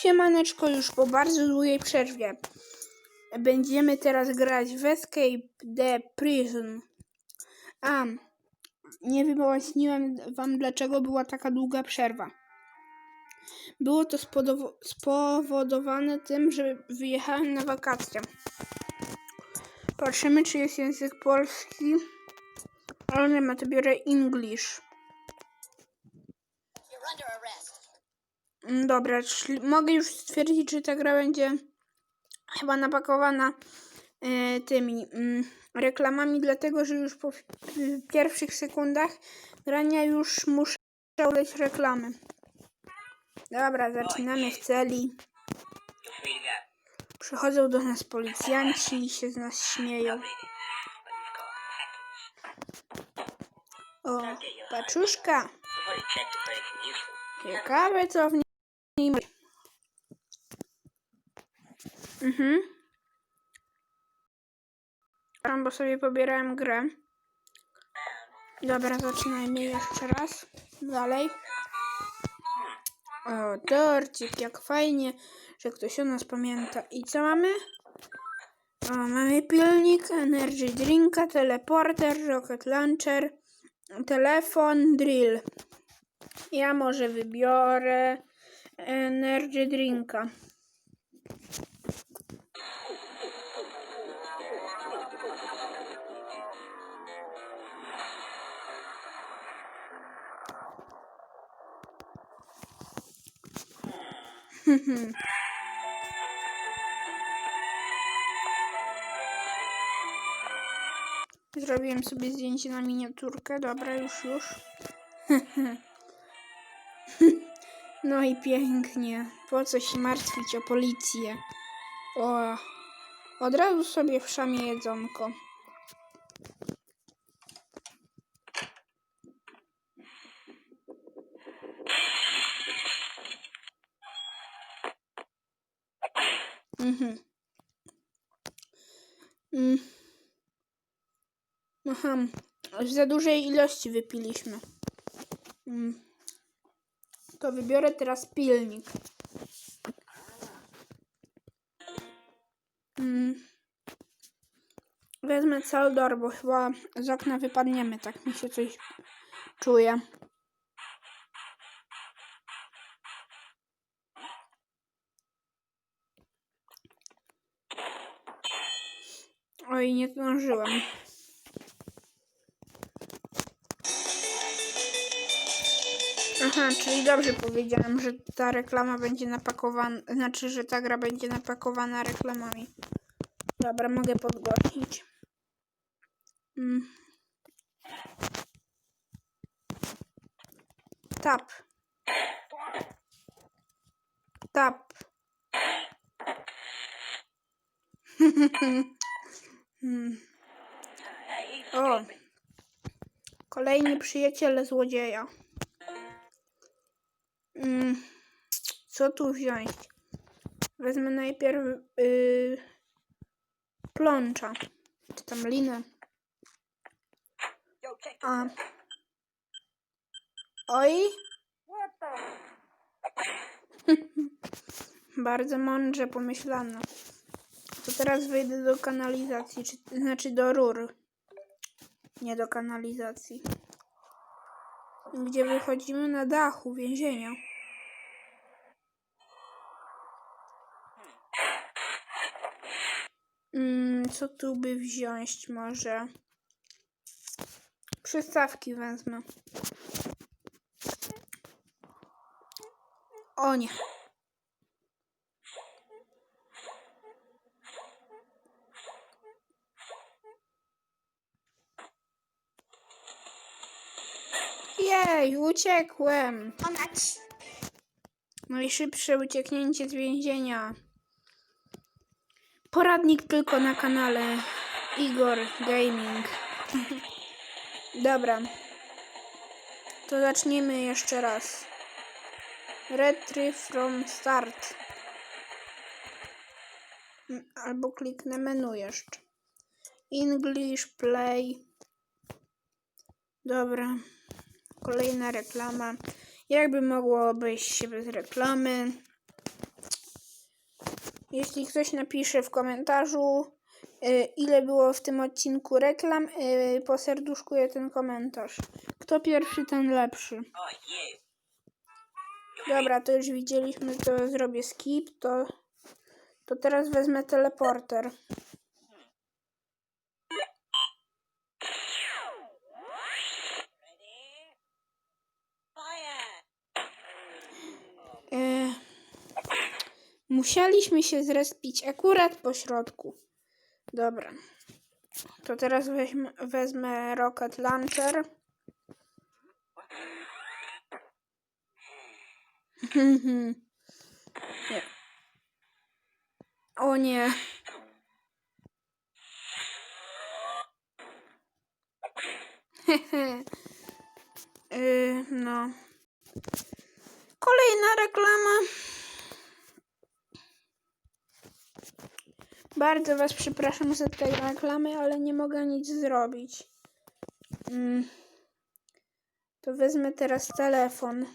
Siemaneczko już po bardzo długiej przerwie. Będziemy teraz grać w Escape the Prison. A, nie wyjaśniłem wam dlaczego była taka długa przerwa. Było to spowodowane tym, że wyjechałem na wakacje. Patrzymy, czy jest język polski. Ale nie ma, to biorę English. You're under arrest. Mm, Dobra, czyli mogę już stwierdzić, że ta gra będzie chyba napakowana e, tymi mm, reklamami, dlatego że już po pierwszych sekundach grania już muszę udać reklamy. Dobra, zaczynamy w celi. Przychodzą do nas policjanci i się z nas śmieją. O, paczuszka. Ciekawe co w niej ma. Mhm. Bo sobie pobierałem grę. Dobra, zaczynajmy jeszcze raz. Dalej. O, torcik, jak fajnie, że ktoś o nas pamięta. I co mamy? O, mamy pilnik, energy drinka, teleporter, rocket launcher, telefon, drill. Ja może wybiorę energy drinka. Zrobiłem sobie zdjęcie na miniaturkę. Dobra, już, już. No i pięknie. Po co się martwić o policję? O, od razu sobie w szamie jedzonko. Mhm. Mm. Aha, za dużej ilości wypiliśmy. Mm. To wybiorę teraz pilnik. Mm. Wezmę Caldor, bo chyba z okna wypadniemy, tak mi się coś czuje. Oj, nie zdążyłem. Aha, czyli dobrze powiedziałem, że ta reklama będzie napakowana, znaczy, że ta gra będzie napakowana reklamami. Dobra, mogę podgłośnić. Mm. Tap. Tap. Hmm. O. Kolejni przyjaciele złodzieja. Mm, co tu wziąć? Wezmę najpierw yy, plącza. Czy tam linę. A. Oj. Bardzo mądrze pomyślano. To teraz wejdę do kanalizacji, czy, znaczy do rur. Nie do kanalizacji. Gdzie wychodzimy na dachu więzienia. Co tu by wziąć może? Przystawki wezmę. O nie. Jej, uciekłem. Najszybsze ucieknięcie z więzienia. Poradnik tylko na kanale Igor Gaming. Dobra. To zacznijmy jeszcze raz. Retrieve from start. Albo kliknę menu jeszcze. English play. Dobra. Kolejna reklama. Jakby mogło obejść się bez reklamy. Jeśli ktoś napisze w komentarzu, y, ile było w tym odcinku reklam, y, poserduszkuję ten komentarz. Kto pierwszy, ten lepszy. Dobra, to już widzieliśmy, to zrobię skip, to, to teraz wezmę teleporter. Musieliśmy się zrespić akurat po środku. Dobra. To teraz weźmę, wezmę Rocket Launcher. Nie. O nie. Yy, no. Kolejna reklama. Bardzo Was przepraszam za te reklamy, ale nie mogę nic zrobić. Mm. To wezmę teraz telefon.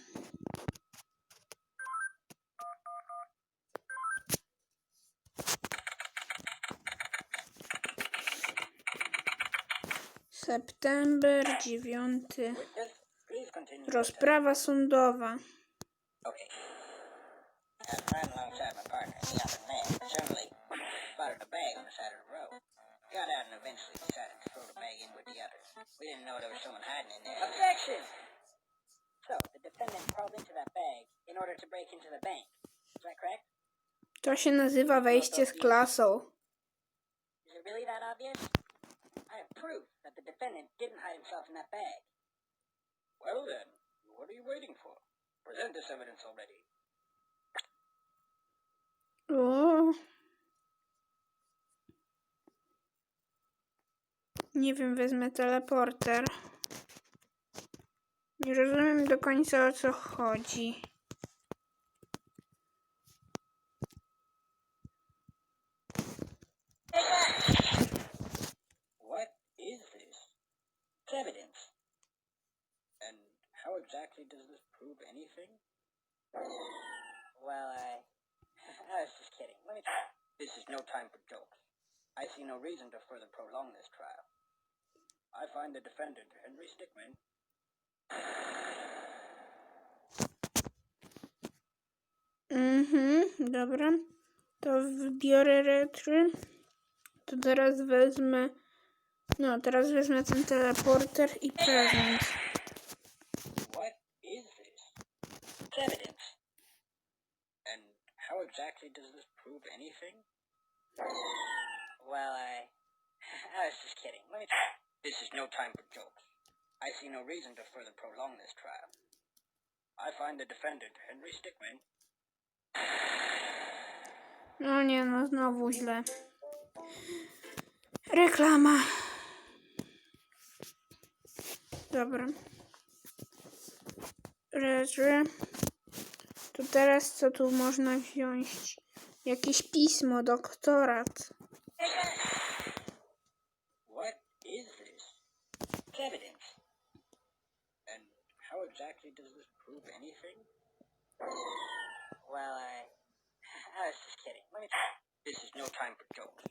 September 9. Just please continue. Rozprawa sądowa. Okay. I was riding alongside my partner in the other man. Suddenly, spotted a bag on the side of the road. Got out and eventually decided to throw the bag in with the others. We didn't know there was someone hiding in there. Objection! So, the defendant crawled into that bag in order to break into the bank. Is that correct? To się nazywa wejście z klasą. Well then, what are you waiting for? Present this evidence already. O. Nie wiem, wezmę teleporter. Nie rozumiem do końca o co chodzi. Exactly does this prove anything? Well, I... I was just kidding. Let me try. This is no time for jokes. I see no reason to further prolong this trial. I find the defendant, Henry Stickman, Mhm, dobra. To wybiorę retry. To teraz wezmę. No, teraz wezmę ten teleporter i prezent. What is this? It's evidence. And exactly does this prove anything? Well, I... I was just kidding. Let me try. This is no time for jokes. I see no reason to further prolong this trial. I find the defendant, Henry Stickman, No nie, no znowu źle. Reklama. Dobra. Retry. To teraz co tu można wziąć? Jakieś pismo, doktorat. What is this? It's evidence. And how exactly does this prove anything? Well, I... I was just kidding. Let me try. This is no time for jokes.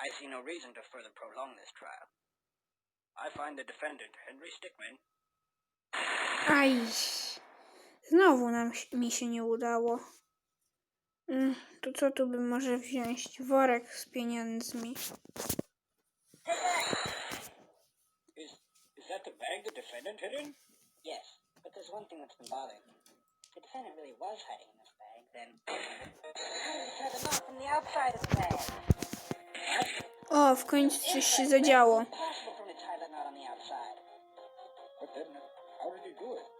I see no reason to further prolong this trial. I find the defendant, Henry Stickman, Aj. Znowu nam, mi się nie udało. Mm, To co tu bym może wziąć? Worek z pieniędzmi. Is is that the bag the defendant hid in? Yes, but there's one thing that's been bothering me. If the defendant really was hiding in this bag, then how did he knot from the outside of the bag? O, w końcu coś się zadziało. But then, how did he do it?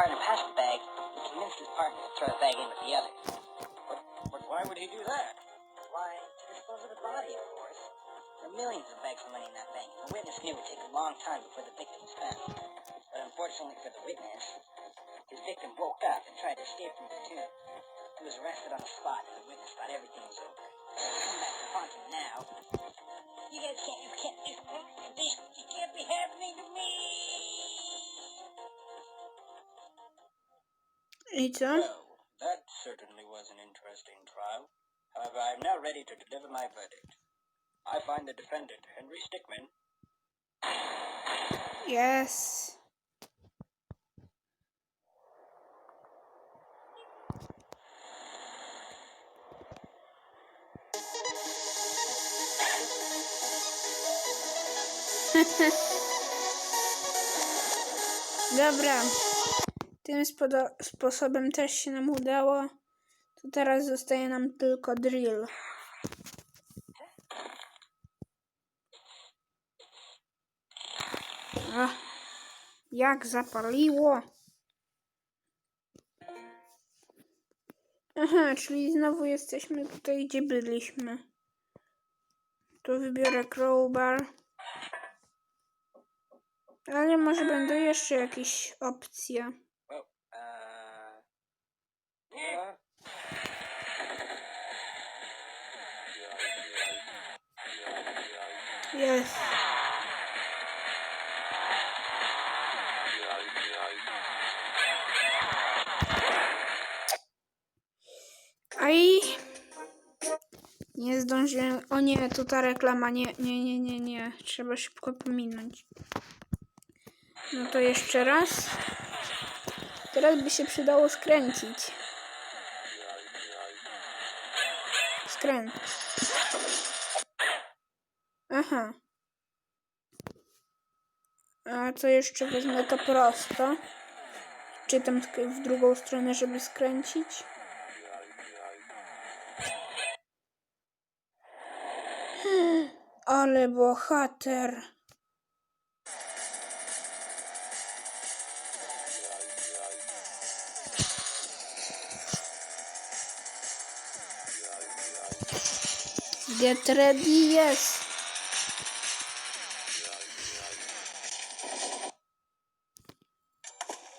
the witness and his partner passed the bag, he convinced his partner to throw the bag in with the others. But, but why would he do that? Why, to dispose of the body, of course. There are millions of bags of money in that bank. The witness knew it would take a long time before the victim was found. But unfortunately for the witness, his victim woke up and tried to escape from the tomb. He was arrested on the spot, and the witness thought everything was over. Come back to haunt him now. You guys can't, you can't, this, this, it can't be happening to me. Co? Well, that certainly was an interesting trial. However, I am now ready to deliver my verdict. I find the defendant, Henry Stickmin, Yes. Dobra. Tym sposobem też się nam udało. To teraz zostaje nam tylko drill. Ach, jak zapaliło. Aha, czyli znowu jesteśmy tutaj, gdzie byliśmy. Tu wybiorę crowbar. Ale może będą jeszcze jakieś opcje. Yeah. Jest. Nie zdążyłem. O nie, tu ta reklama. Nie, nie, nie, nie, nie. Trzeba szybko pominąć. No to jeszcze raz. Teraz by się przydało skręcić. Skręt. Aha. A co jeszcze wezmę to prosto. Czytam tylko w drugą stronę, żeby skręcić. Hmm, Ale bohater. Get ready, yes.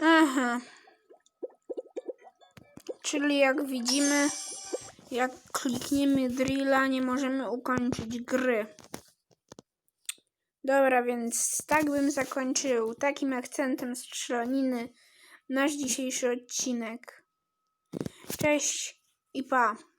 Aha. Czyli jak widzimy, jak klikniemy drilla, nie możemy ukończyć gry. Dobra, więc tak bym zakończył takim akcentem strzelaniny nasz dzisiejszy odcinek. Cześć i pa.